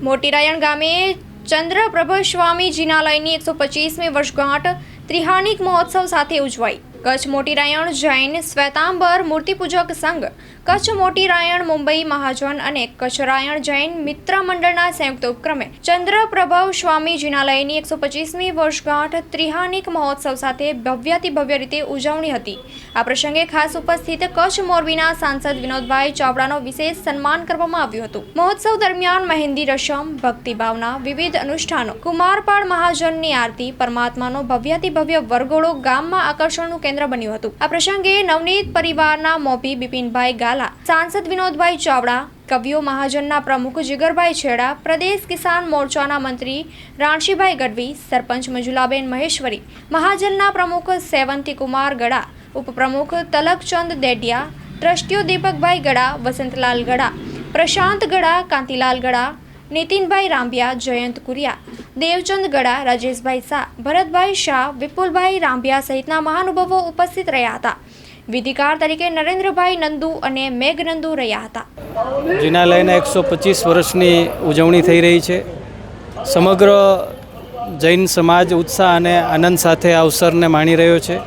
મોટી રાયણ ગામે ચંદ્રપ્રભ સ્વામી જિનાલયની એકસો પચીસમી વર્ષગાંઠ ત્રિહાનિક મહોત્સવ સાથે ઉજવાઈ. કચ્છ મોટી રાયણ, જૈન, શ્વેતાંબર મૂર્તિપૂજક સંઘ, કચ્છ મોટી રાયણ, મુંબઈ મહાજન અને કચ્છ રાયણ, જૈન મિત્ર મંડળના સંયુક્ત ઉપક્રમે ચંદ્રપ્રભવ સ્વામી જિનાલયની એકસો પચીસમી વર્ષગાંઠ ત્રિહાનિક મહોત્સવ સાથે ભવ્યાતિ ભવ્ય રીતે ઉજવણી હતી. આ પ્રસંગે ખાસ ઉપસ્થિત કચ્છ મોરબીના સાંસદ વિનોદભાઈ ચાવડાનો વિશેષ સન્માન કરવામાં આવ્યું હતું. મહોત્સવ દરમિયાન મહેંદી રસમ ભક્તિભાવના વિવિધ અનુષ્ઠાનો, કુમારપાળ મહાજનની આરતી, પરમાત્માનો ભવ્યાતિ ભવ્ય વરઘોડો ગામમાં આકર્ષણનું કેન્દ્ર બન્યું હતું. આ પ્રસંગે નવનીત પરિવારના મોભી બિપિનભાઈ ગાલા, સાંસદ વિનોદભાઈ ચાવડા, કવિઓ મહાજનના પ્રમુખ જીગરભાઈ છેડા, પ્રદેશ કિસાન મોરચાના મંત્રી રાણશીભાઈ ગઢવી, સરપંચ મંજુલાબેન મહેશ્વરી, મહાજનના પ્રમુખ સેવંતી કુમાર ગડા, ઉપપ્રમુખ તલકચંદ દેડિયા ટ્રસ્ટીઓ દીપકભાઈ ગડા, વસંતલાલ ગડા, પ્રશાંત ગડા, કાંતિલાલ ગડા, નીતિનભાઈ રાંભિયા, જયંત કુરિયા દેવચંદ ગડા, રાજેશભાઈ શાહ, ભરતભાઈ શાહ, વિપુલભાઈ રાંભિયા સહિતના મહાનુભાવો ઉપસ્થિત રહ્યા હતા. વિધિકાર તરીકે નરેન્દ્રભાઈ નંદુ અને મેઘનંદુ રહ્યા હતા. જિનાલયના એકસો પચીસ વર્ષની ઉજવણી થઈ રહી છે. સમગ્ર જૈન સમાજ ઉત્સાહ અને આનંદ સાથે અવસરને માણી રહ્યો છે.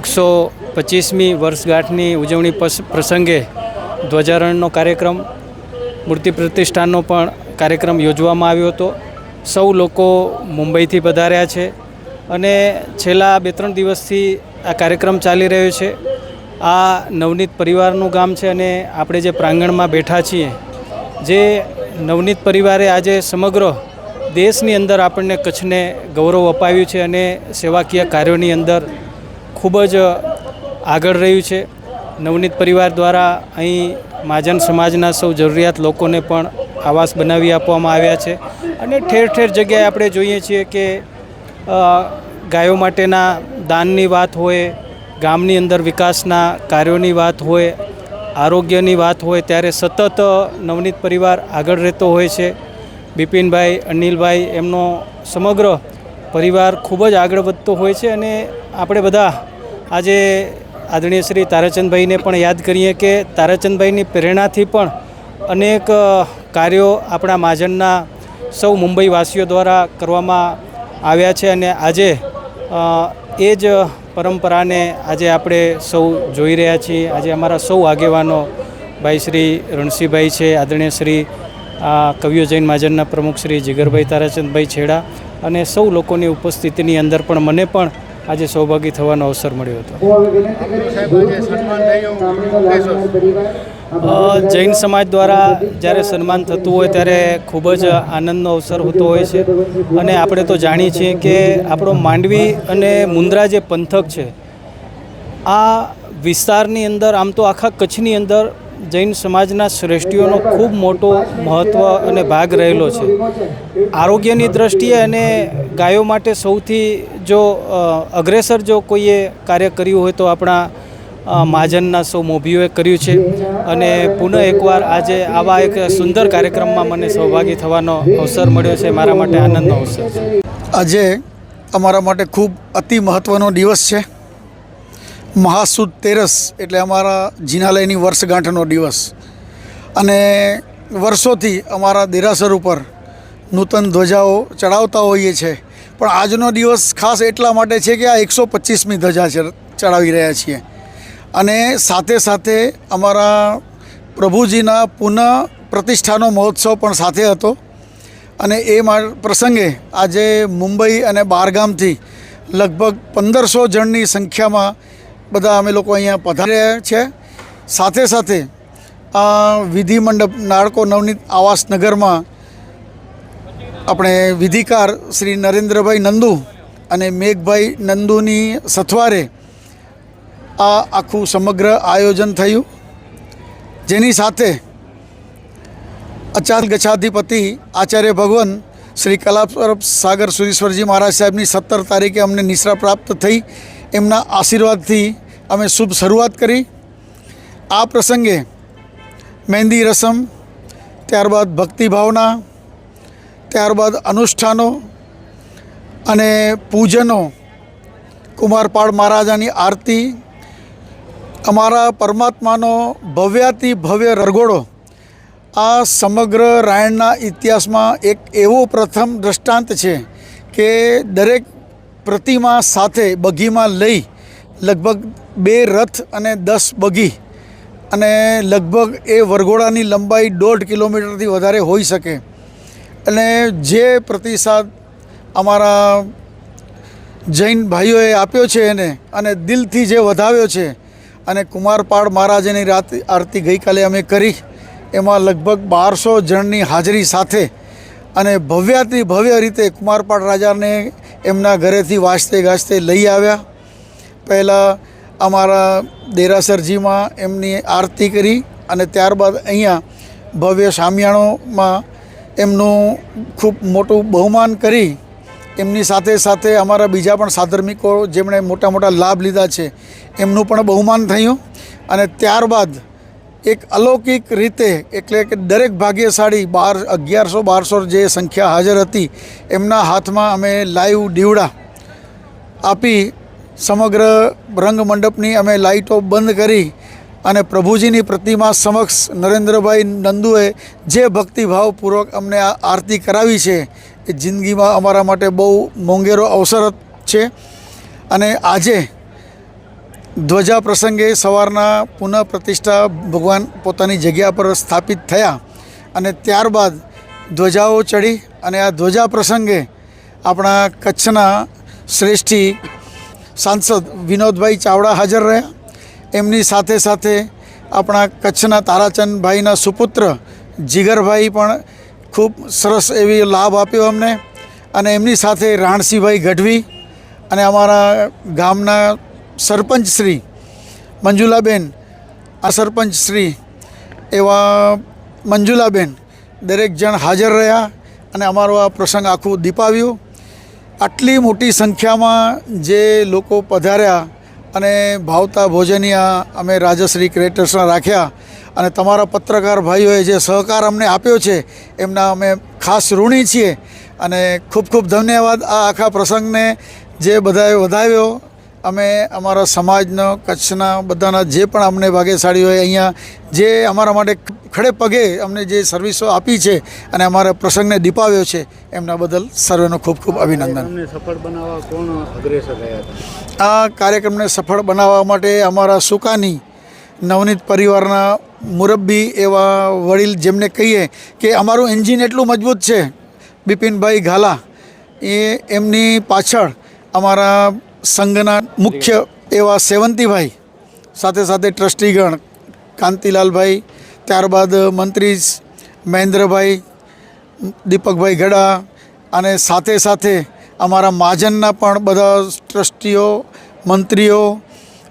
એકસો પચીસમી વર્ષગાંઠની ઉજવણી પ્રસંગે ધ્વજારોહણનો કાર્યક્રમ, મૂર્તિ પ્રતિષ્ઠાનનો પણ કાર્યક્રમ યોજવામાં આવ્યો હતો. સૌ લોકો મુંબઈથી પધાર્યા છે અને છેલ્લા બે ત્રણ દિવસથી આ કાર્યક્રમ ચાલી રહ્યો છે. આ નવનીત પરિવારનું ગામ છે અને આપણે જે પ્રાંગણમાં બેઠા છીએ, જે નવનીત પરિવારે આજે સમગ્ર દેશની અંદર આપણને કચ્છને ગૌરવ અપાવ્યું છે અને સેવાકીય કાર્યોની અંદર ખૂબ જ આગળ રહ્યું છે. નવનીત પરિવાર દ્વારા અહીં મહાજન સમાજના સૌ જરૂરિયાત લોકોને પણ આવાસ બનાવી આપવામાં આવ્યા છે. અને ઠેર ઠેર જગ્યાએ આપણે જોઈએ છીએ કે ગાયો માટેના દાનની વાત હોય, ગામની અંદર વિકાસના કાર્યોની વાત હોય, આરોગ્યની વાત હોય, ત્યારે સતત નવનીત પરિવાર આગળ રહેતો હોય છે. બિપિનભાઈ, અનિલભાઈ એમનો સમગ્ર પરિવાર ખૂબ જ આગળ વધતો હોય છે. અને આપણે બધા આજે આદરણીય શ્રી તારાચંદભાઈને પણ યાદ કરીએ કે, તારાચંદભાઈની પ્રેરણાથી પણ અનેક કાર્યો આપણા મહાજનના સૌ મુંબઈવાસીઓ દ્વારા કરવામાં આવ્યા છે અને આજે એ જ પરંપરાને આજે આપણે સૌ જોઈ રહ્યા છીએ. આજે અમારા સૌ આગેવાનો ભાઈ શ્રી રણસીભાઈ છે આદરણીય શ્રી આ કવિઓ જૈન મહાજનના પ્રમુખ શ્રી જીગરભાઈ તારાચંદભાઈ છેડા અને સૌ લોકોની ઉપસ્થિતિની અંદર પણ મને પણ આજે સૌભાગી થવાનો અવસર મળ્યો હતો. જૈન સમાજ દ્વારા જ્યારે સન્માન થતું હોય ત્યારે ખૂબ જ આનંદનો અવસર હોતો હોય છે. અને આપણે તો જાણીએ છીએ કે આપણો માંડવી અને મુન્દ્રા જે પંથક છે, આ વિસ્તારની અંદર, આમ તો આખા કચ્છની અંદર જૈન સમાજના શ્રેષ્ઠીઓનો ખૂબ મોટો મહત્ત્વ અને ભાગ રહેલો છે. આરોગ્યની દ્રષ્ટિએ અને ગાયો માટે સૌથી જો અગ્રેસર જો કોઈએ કાર્ય કર્યું હોય તો આપણા મહાજનના સૌ મોભીઓએ કર્યું છે અને પુનઃ એકવાર આજે આવા એક સુંદર કાર્યક્રમમાં મને સહભાગી થવાનો અવસર મળ્યો છે. મારા માટે આનંદનો અવસર આજે અમારા માટે ખૂબ અતિ મહત્ત્વનો દિવસ છે. મહાસુદ તેરસ એટલે અમારા જિનાલયની વર્ષગાંઠનો દિવસ. અને વર્ષોથી અમારા દેરાસર ઉપર નૂતન ધ્વજાઓ ચડાવતા હોઈએ છીએ પણ આજનો દિવસ ખાસ એટલા માટે છે કે આ એકસો પચીસમી ધ્વજા ચડાવી રહ્યા છીએ. અને સાથે સાથે અમારા પ્રભુજીના પુનઃ પ્રતિષ્ઠાનો મહોત્સવ પણ સાથે હતો. અને એ પ્રસંગે આજે મુંબઈ અને બહારગામથી લગભગ પંદરસો જણની સંખ્યામાં બધા અમે લોકો અહીંયા પધાર્યા છે. સાથે સાથે આ વિધિ મંડપ નાળકો નવનીત આવાસ નગરમાં આપણે વિધિકાર શ્રી નરેન્દ્રભાઈ નંદુ અને મેઘભાઈ નંદુની સથવારે આ આખું સમગ્ર આયોજન થયું. જેની સાથે અચાર ગચ્છાધિપતિ આચાર્ય ભગવાન શ્રી કલાપ સાગર સુરેશ્વરજી મહારાજ સાહેબની સત્તર તારીખે અમને નિશ્રા પ્રાપ્ત થઈ. એમના આશીર્વાદથી અમે શુભ શરૂઆત કરી. આ પ્રસંગે મહેંદી રસમ, ત્યારબાદ ભક્તિભાવના, ત્યારબાદ અનુષ્ઠાનો અને પૂજનો કુમારપાળ મહારાજાની આરતી અમારા પરમાત્માનો ભવ્યાતિ ભવ્ય રગોડો આ સમગ્ર રાયણના ઇતિહાસમાં એક એવો પ્રથમ દૃષ્ટાંત છે કે દરેક પ્રતિમા સાથે બગીમાં લઈ લગભગ બે રથ અને દસ બગી અને લગભગ એ વરઘોડાની લંબાઈ દોઢ કિલોમીટરથી વધારે હોઈ શકે. અને જે પ્રતિસાદ અમારા જૈન ભાઈઓએ આપ્યો છે એને અને દિલથી જે વધાવ્યો છે અને કુમારપાળ મહારાજની રાત આરતી ગઈકાલે અમે કરી. એમાં લગભગ બારસો જણની હાજરી સાથે અને ભવ્યાથી ભવ્ય રીતે કુમારપાળ રાજાને એમના ઘરેથી વાંચતે ગાજતે લઈ આવ્યા. પહેલાં અમારા દેરાસરજીમાં એમની આરતી કરી અને ત્યારબાદ અહીંયા ભવ્ય શામિયાણોમાં એમનું ખૂબ મોટું બહુમાન કરી એમની સાથે સાથે અમારા બીજા પણ સાધર્મિકો જેમણે મોટા મોટા લાભ લીધા છે, એમનું પણ બહુમાન થયું. અને ત્યારબાદ એક અલૌકિક રીતે, એટલે કે દરેક ભાગ્યશાળી બાર, અગિયારસો બારસો જે સંખ્યા હાજર હતી, એમના હાથમાં અમે લાઈવ દીવડા આપી સમગ્ર રંગમંડપની અમે લાઇટો બંધ કરી અને પ્રભુજીની પ્રતિમા સમક્ષ નરેન્દ્રભાઈ નંદુએ જે ભક્તિભાવપૂર્વક અમને આ આરતી કરાવી છે એ જિંદગીમાં અમારા માટે બહુ મોંઘેરો અવસર છે. અને આજે ધ્વજા પ્રસંગે સવારના પુનઃ પ્રતિષ્ઠા ભગવાન પોતાની જગ્યા પર સ્થાપિત થયા અને ત્યારબાદ ધ્વજાઓ ચડી અને આ ધ્વજા પ્રસંગે આપણા કચ્છના શ્રેષ્ઠી સાંસદ વિનોદભાઈ ચાવડા હાજર રહ્યા. એમની સાથે સાથે આપણા કચ્છના તારાચંદભાઈના સુપુત્ર જીગરભાઈ પણ ખૂબ સરસ એવી લાભ આપ્યો અમને. અને એમની સાથે રાણસીભાઈ ગઢવી અને અમારા ગામના સરપંચ શ્રી મંજુલાબેન, આ સરપંચ શ્રી એવા મંજુલાબેન દરેક જણ હાજર રહ્યા અને અમારો આ પ્રસંગ આખું દીપાવ્યું. આટલી મોટી સંખ્યામાં જે લોકો પધાર્યા અને ભાવતા ભોજનિયા અમે રાજશ્રી ક્રિએટર્સના રાખ્યા અને તમારા પત્રકાર ભાઈઓએ જે સહકાર અમને આપ્યો છે એમના અમે ખાસ ઋણી છીએ. અને ખૂબ ખૂબ ધન્યવાદ આ આખા પ્રસંગને જે બધાએ વધાવ્યો. અમે અમારા સમાજનો કચ્છના બધાના જે પણ અમને ભાગ્યશાળી હોય અહીંયા જે અમારા માટે ખડે પગે અમને જે સર્વિસો આપી છે અને અમારા પ્રસંગને દીપાવ્યો છે એમના બદલ સર્વેનો ખૂબ ખૂબ અભિનંદન. સફળ બનાવવા કોણ અગ્રેસર રહ્યા આ કાર્યક્રમને સફળ બનાવવા માટે અમારા સુકાની નવનીત પરિવારના મુરબ્બી એવા વડીલ જેમને કહીએ કે અમારું એન્જિન એટલું મજબૂત છે, બિપિનભાઈ ઘાલા. એ એમની પાછળ અમારા સંઘના મુખ્ય એવા સેવંતીભાઈ, સાથે સાથે ટ્રસ્ટીગણ કાંતિલાલભાઈ, ત્યારબાદ મંત્રી મહેન્દ્રભાઈ, દીપકભાઈ ગડા અને સાથે સાથે અમારા મહાજનના પણ બધા ટ્રસ્ટીઓ, મંત્રીઓ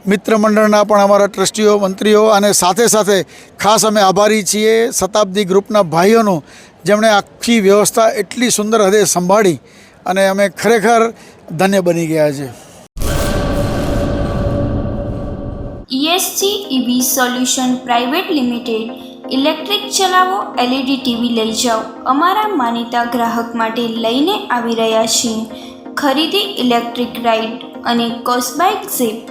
મિત્ર મંડળના પણ અમારા ટ્રસ્ટીઓ, મંત્રીઓ અને સાથે સાથે ખાસ અમે આભારી છીએ શતાબ્દી ગ્રુપના ભાઈઓનો. જેમણે આખી વ્યવસ્થા એટલી સુંદર હદે સંભાળી અને અમે ખરેખર ધન્ય બની ગયા છે. ESC EV solution private limited electric ચલાવો એલઈડી ટીવી લઈ જાઓ. અમારા માનીતા ગ્રાહક માટે લઈને આવી રહ્યા છીએ. ખરીદી ઇલેક્ટ્રિક રાઇડ અને કોસ્બાઇક zip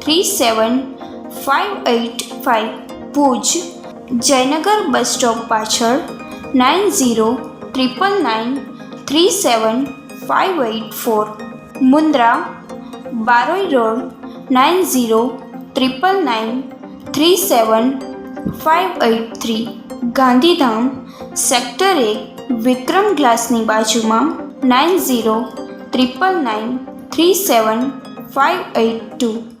three seven five eight five Bhuj Jaynagar bus stop પાછળ nine zero triple nine three seven five eight four Mundra Baroi road nine zero triple nine three seven five eight three Gandhidham sector એક વિક્રમ ગ્લાસની બાજુમાં nine zero triple nine three seven five eight two